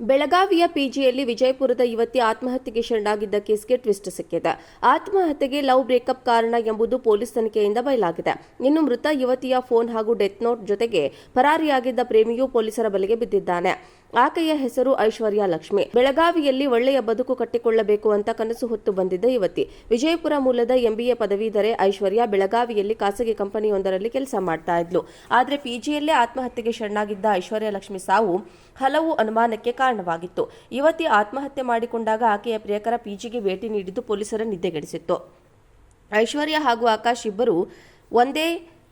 ಬೆಳಗಾವಿಯ ಪಿಜಿಯಲ್ಲಿ ವಿಜಯಪುರದ ಯುವತಿ ಆತ್ಮಹತ್ಯೆಗೆ ಶರಣಾಗಿದ್ದ ಕೇಸ್ಗೆ ಟ್ವಿಸ್ಟ್ ಸಿಕ್ಕಿದೆ. ಆತ್ಮಹತ್ಯೆಗೆ ಲವ್ ಬ್ರೇಕಪ್ ಕಾರಣ ಎಂಬುದು ಪೊಲೀಸ್ ತನಿಖೆಯಿಂದ ಬಯಲಾಗಿದೆ. ಇನ್ನು ಮೃತ ಯುವತಿಯ ಫೋನ್ ಹಾಗೂ ಡೆತ್ ನೋಟ್ ಜೊತೆಗೆ ಪರಾರಿಯಾಗಿದ್ದ ಪ್ರೇಮಿಯೂ ಪೊಲೀಸರ ಬಲೆಗೆ ಬಿದ್ದಿದ್ದಾನೆ. ಆಕೆಯ ಹೆಸರು ಐಶ್ವರ್ಯ ಲಕ್ಷ್ಮಿ. ಬೆಳಗಾವಿಯಲ್ಲಿ ಒಳ್ಳೆಯ ಬದುಕು ಕಟ್ಟಿಕೊಳ್ಳಬೇಕು ಅಂತ ಕನಸು ಹೊತ್ತು ಬಂದಿದ್ದ ಯುವತಿ. ವಿಜಯಪುರ ಮೂಲದ ಎಂಬಿಎ ಪದವೀಧರೆ ಐಶ್ವರ್ಯ ಬೆಳಗಾವಿಯಲ್ಲಿ ಖಾಸಗಿ ಕಂಪನಿಯೊಂದರಲ್ಲಿ ಕೆಲಸ ಮಾಡ್ತಾ ಇದ್ಲು. ಆದರೆ ಪಿಜಿಯಲ್ಲೇ ಆತ್ಮಹತ್ಯೆಗೆ ಶರಣಾಗಿದ್ದ ಐಶ್ವರ್ಯ ಲಕ್ಷ್ಮಿ ಸಾವು ಹಲವು ಅನುಮಾನಕ್ಕೆ ಕಾರಣವಾಗಿತ್ತು. ಯುವತಿ ಆತ್ಮಹತ್ಯೆ ಮಾಡಿಕೊಂಡಾಗ ಆಕೆಯ ಪ್ರಿಯಕರ ಪಿಜಿಗೆ ಭೇಟಿ ನೀಡಿದ್ದು ಪೊಲೀಸರ ನಿದ್ದೆಗೆಡಿಸಿತ್ತು ಐಶ್ವರ್ಯ ಹಾಗೂ ಆಕಾಶ್ ಇಬ್ಬರು ಒಂದೇ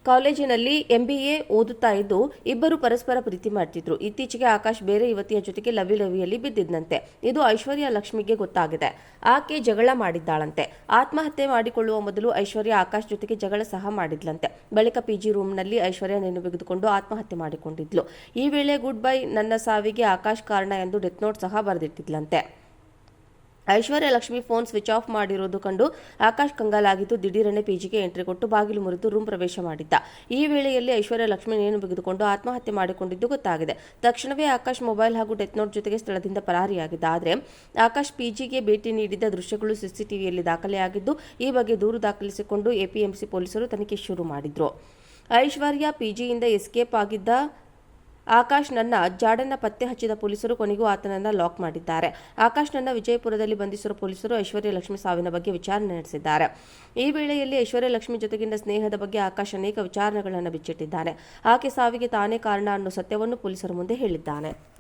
ಕಾಲೇಜಿನಲ್ಲಿ ಎಂಬಿಎ ಓದುತ್ತಾ ಇದ್ದು ಇಬ್ಬರು ಪರಸ್ಪರ ಪ್ರೀತಿ ಮಾಡ್ತಿದ್ರು. ಇತ್ತೀಚೆಗೆ ಆಕಾಶ್ ಬೇರೆ ಯುವತಿಯ ಜೊತೆಗೆ ಲವಿ ಲವಿಯಲ್ಲಿ ಬಿದ್ದಿದ್ದಂತೆ ಇದು ಐಶ್ವರ್ಯ ಲಕ್ಷ್ಮಿಗೆ ಗೊತ್ತಾಗಿದೆ. ಆಕೆ ಜಗಳ ಮಾಡಿದ್ದಾಳಂತೆ. ಆತ್ಮಹತ್ಯೆ ಮಾಡಿಕೊಳ್ಳುವ ಮೊದಲು ಐಶ್ವರ್ಯ ಆಕಾಶ್ ಜೊತೆಗೆ ಜಗಳ ಸಹ ಮಾಡಿದ್ಲಂತೆ. ಬಳಿಕ ಪಿಜಿ ರೂಮ್ನಲ್ಲಿ ಐಶ್ವರ್ಯ ನೆನು ಬಿಗಿದುಕೊಂಡು ಆತ್ಮಹತ್ಯೆ ಮಾಡಿಕೊಂಡಿದ್ಲು. ಈ ವೇಳೆ ಗುಡ್ ಬೈ ನನ್ನ ಸಾವಿಗೆ ಆಕಾಶ್ ಕಾರಣ ಎಂದು ಡೆತ್ ನೋಟ್ ಸಹ ಬರೆದಿಟ್ಟಿದ್ಲಂತೆ. Aishwarya Lakshmi phone switch off ಮಾಡಿರೋದು ಕಂಡು ಆಕಾಶ್ ಕಂಗಾಲಾಗಿದ್ದು ದಿಢೀರನೆ ಪಿಜಿಗೆ ಎಂಟ್ರಿ ಕೊಟ್ಟು ಬಾಗಿಲು ಮುರಿದು ರೂಮ್ ಪ್ರವೇಶ ಮಾಡಿದ್ದ. ಈ ವೇಳೆಯಲ್ಲಿ ಐಶ್ವರ್ಯ ಲಕ್ಷ್ಮಿ ನೇಣು ಬಿಗಿದುಕೊಂಡು ಆತ್ಮಹತ್ಯೆ ಮಾಡಿಕೊಂಡಿದ್ದು ಗೊತ್ತಾಗಿದೆ. ತಕ್ಷಣವೇ ಆಕಾಶ್ ಮೊಬೈಲ್ ಹಾಗೂ ಡೆತ್ ನೋಟ್ ಜೊತೆಗೆ ಸ್ಥಳದಿಂದ ಪರಾರಿಯಾಗಿದ್ದ. ಆದರೆ ಆಕಾಶ್ ಪಿಜಿಗೆ ಭೇಟಿ ನೀಡಿದ್ದ ದೃಶ್ಯಗಳು ಸಿಸಿಟಿವಿಯಲ್ಲಿ ದಾಖಲೆಯಾಗಿದ್ದು ಈ ಬಗ್ಗೆ ದೂರು ದಾಖಲಿಸಿಕೊಂಡು ಎಪಿಎಂಸಿ ಪೊಲೀಸರು ತನಿಖೆ ಶುರು ಮಾಡಿದ್ರು. ಐಶ್ವರ್ಯ ಪಿಜಿಯಿಂದ ಎಸ್ಕೇಪ್ ಆಗಿದ್ದ ಆಕಾಶ್ ನನ್ನ ಜಾಡನ್ನ ಪತ್ತೆ ಹಚ್ಚಿದ ಪೊಲೀಸರು ಕೊನೆಗೂ ಆತನನ್ನ ಲಾಕ್ ಮಾಡಿದ್ದಾರೆ. ಆಕಾಶ್ ನನ್ನ ವಿಜಯಪುರದಲ್ಲಿ ಬಂಧಿಸಿರುವ ಪೊಲೀಸರು ಐಶ್ವರ್ಯ ಲಕ್ಷ್ಮಿ ಸಾವಿನ ಬಗ್ಗೆ ವಿಚಾರಣೆ ನಡೆಸಿದ್ದಾರೆ. ಈ ವೇಳೆಯಲ್ಲಿ ಐಶ್ವರ್ಯ ಲಕ್ಷ್ಮಿ ಜೊತೆಗಿನ ಸ್ನೇಹದ ಬಗ್ಗೆ ಆಕಾಶ್ ಅನೇಕ ವಿಚಾರಣೆಗಳನ್ನು ಬಿಚ್ಚಿಟ್ಟಿದ್ದಾನೆ. ಆಕೆ ಸಾವಿಗೆ ತಾನೇ ಕಾರಣ ಅನ್ನೋ ಸತ್ಯವನ್ನು ಪೊಲೀಸರ ಮುಂದೆ ಹೇಳಿದ್ದಾನೆ.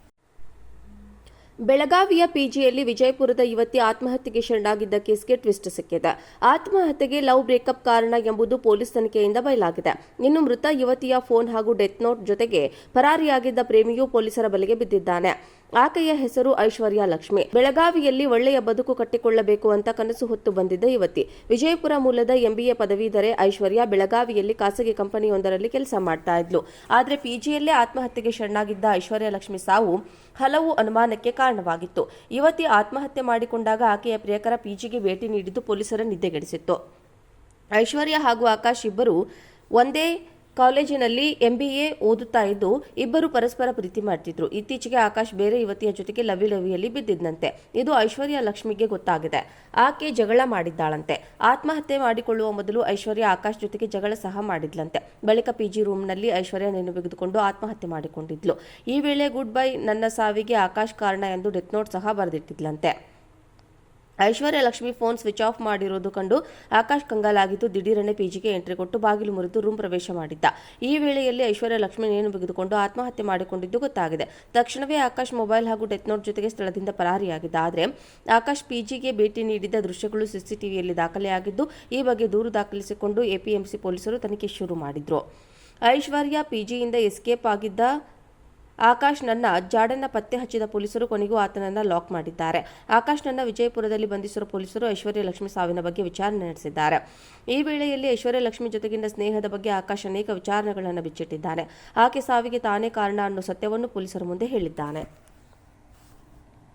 ಬೆಳಗಾವಿಯ ಪಿಜಿಯಲ್ಲಿ ವಿಜಯಪುರದ ಯುವತಿ ಆತ್ಮಹತ್ಯೆಗೆ ಶರಣಾಗಿದ್ದ ಕೇಸ್ಗೆ ಟ್ವಿಸ್ಟ್ ಸಿಕ್ಕಿದೆ. ಆತ್ಮಹತ್ಯೆಗೆ ಲವ್ ಬ್ರೇಕಪ್ ಕಾರಣ ಎಂಬುದು ಪೊಲೀಸ್ ತನಿಖೆಯಿಂದ ಬಯಲಾಗಿದೆ. ಇನ್ನು ಮೃತ ಯುವತಿಯ ಫೋನ್ ಹಾಗೂ ಡೆತ್ ನೋಟ್ ಜೊತೆಗೆ ಪರಾರಿಯಾಗಿದ್ದ ಪ್ರೇಮಿಯೂ ಪೊಲೀಸರ ಬಲೆಗೆ ಬಿದ್ದಿದ್ದಾನೆ. ಆಕೆಯ ಹೆಸರು ಐಶ್ವರ್ಯ ಲಕ್ಷ್ಮಿ. ಬೆಳಗಾವಿಯಲ್ಲಿ ಒಳ್ಳೆಯ ಬದುಕು ಕಟ್ಟಿಕೊಳ್ಳಬೇಕು ಅಂತ ಕನಸು ಹೊತ್ತು ಬಂದಿದ್ದ ಯುವತಿ. ವಿಜಯಪುರ ಮೂಲದ ಎಂಬಿಎ ಪದವೀಧರೆ ಐಶ್ವರ್ಯ ಬೆಳಗಾವಿಯಲ್ಲಿ ಖಾಸಗಿ ಕಂಪನಿಯೊಂದರಲ್ಲಿ ಕೆಲಸ ಮಾಡ್ತಾ ಇದ್ಲು. ಆದರೆ ಪಿಜಿಯಲ್ಲೇ ಆತ್ಮಹತ್ಯೆಗೆ ಶರಣಾಗಿದ್ದ ಐಶ್ವರ್ಯ ಲಕ್ಷ್ಮಿ ಸಾವು ಹಲವು ಅನುಮಾನಕ್ಕೆ ಕಾರಣವಾಗಿತ್ತು. ಯುವತಿ ಆತ್ಮಹತ್ಯೆ ಮಾಡಿಕೊಂಡಾಗ ಆಕೆಯ ಪ್ರಿಯಕರ ಪಿಜಿಗೆ ಭೇಟಿ ನೀಡಿದ್ದು ಪೊಲೀಸರ ನಿದ್ದೆಗೆಡಿಸಿತ್ತು. ಐಶ್ವರ್ಯ ಹಾಗೂ ಆಕಾಶ್ ಇಬ್ಬರು ಒಂದೇ ಕಾಲೇಜಿನಲ್ಲಿ ಎಂಬಿಎ ಓದುತ್ತಾ ಇದ್ದು ಇಬ್ಬರು ಪರಸ್ಪರ ಪ್ರೀತಿ ಮಾಡ್ತಿದ್ರು. ಇತ್ತೀಚೆಗೆ ಆಕಾಶ್ ಬೇರೆ ಯುವತಿಯ ಜೊತೆಗೆ ಲವಿ ಲವಿಯಲ್ಲಿ ಬಿದ್ದಿದ್ದಂತೆ ಇದು ಐಶ್ವರ್ಯ ಲಕ್ಷ್ಮಿಗೆ ಗೊತ್ತಾಗಿದೆ. ಆಕೆ ಜಗಳ ಮಾಡಿದ್ದಾಳಂತೆ. ಆತ್ಮಹತ್ಯೆ ಮಾಡಿಕೊಳ್ಳುವ ಮೊದಲು ಐಶ್ವರ್ಯ ಆಕಾಶ್ ಜೊತೆಗೆ ಜಗಳ ಸಹ ಮಾಡಿದ್ಲಂತೆ. ಬಳಿಕ ಪಿಜಿ ರೂಮ್ನಲ್ಲಿ ಐಶ್ವರ್ಯ ನೆನೆ ಬಿಗಿದುಕೊಂಡು ಆತ್ಮಹತ್ಯೆ ಮಾಡಿಕೊಂಡಿದ್ಲು. ಈ ವೇಳೆ ಗುಡ್ ಬೈ ನನ್ನ ಸಾವಿಗೆ ಆಕಾಶ್ ಕಾರಣ ಎಂದು ಡೆತ್ ನೋಟ್ ಸಹ ಬರೆದಿಟ್ಟಿದ್ಲಂತೆ. Aishwarya Lakshmi phone switch off ಮಾಡಿರೋದು ಕಂಡು ಆಕಾಶ್ ಕಂಗಾಲಾಗಿದ್ದು ದಿಢೀರನೆ ಪಿಜಿಗೆ ಎಂಟ್ರಿ ಕೊಟ್ಟು ಬಾಗಿಲು ಮುರಿದು ರೂಮ್ ಪ್ರವೇಶ ಮಾಡಿದ್ದ. ಈ ವೇಳೆಯಲ್ಲಿ ಐಶ್ವರ್ಯ ಲಕ್ಷ್ಮಿ ನೇಣು ಬಿಗಿದುಕೊಂಡು ಆತ್ಮಹತ್ಯೆ ಮಾಡಿಕೊಂಡಿದ್ದು ಗೊತ್ತಾಗಿದೆ. ತಕ್ಷಣವೇ ಆಕಾಶ್ ಮೊಬೈಲ್ ಹಾಗೂ ಡೆತ್ ನೋಟ್ ಜೊತೆಗೆ ಸ್ಥಳದಿಂದ ಪರಾರಿಯಾಗಿದ್ದ. ಆದರೆ ಆಕಾಶ್ ಪಿಜಿಗೆ ಭೇಟಿ ನೀಡಿದ್ದ ದೃಶ್ಯಗಳು ಸಿಸಿಟಿವಿಯಲ್ಲಿ ದಾಖಲೆಯಾಗಿದ್ದು ಈ ಬಗ್ಗೆ ದೂರು ದಾಖಲಿಸಿಕೊಂಡು ಎಪಿಎಂಸಿ ಪೊಲೀಸರು ತನಿಖೆ ಶುರು ಮಾಡಿದ್ರು. ಐಶ್ವರ್ಯ ಪಿಜಿಯಿಂದ ಎಸ್ಕೇಪ್ ಆಗಿದ್ದ ಆಕಾಶ್ ನನ್ನ ಜಾಡನ್ನ ಪತ್ತೆ ಹಚ್ಚಿದ ಪೊಲೀಸರು ಕೊನೆಗೂ ಆತನನ್ನ ಲಾಕ್ ಮಾಡಿದ್ದಾರೆ. ಆಕಾಶ್ ನನ್ನ ವಿಜಯಪುರದಲ್ಲಿ ಬಂಧಿಸಿರುವ ಪೊಲೀಸರು ಐಶ್ವರ್ಯ ಲಕ್ಷ್ಮಿ ಸಾವಿನ ಬಗ್ಗೆ ವಿಚಾರಣೆ ನಡೆಸಿದ್ದಾರೆ. ಈ ವೇಳೆಯಲ್ಲಿ ಐಶ್ವರ್ಯ ಲಕ್ಷ್ಮಿ ಜೊತೆಗಿನ ಸ್ನೇಹದ ಬಗ್ಗೆ ಆಕಾಶ್ ಅನೇಕ ವಿಚಾರಣೆಗಳನ್ನು ಬಿಚ್ಚಿಟ್ಟಿದ್ದಾನೆ. ಆಕೆ ಸಾವಿಗೆ ತಾನೇ ಕಾರಣ ಅನ್ನೋ ಸತ್ಯವನ್ನು ಪೊಲೀಸರ ಮುಂದೆ ಹೇಳಿದ್ದಾನೆ.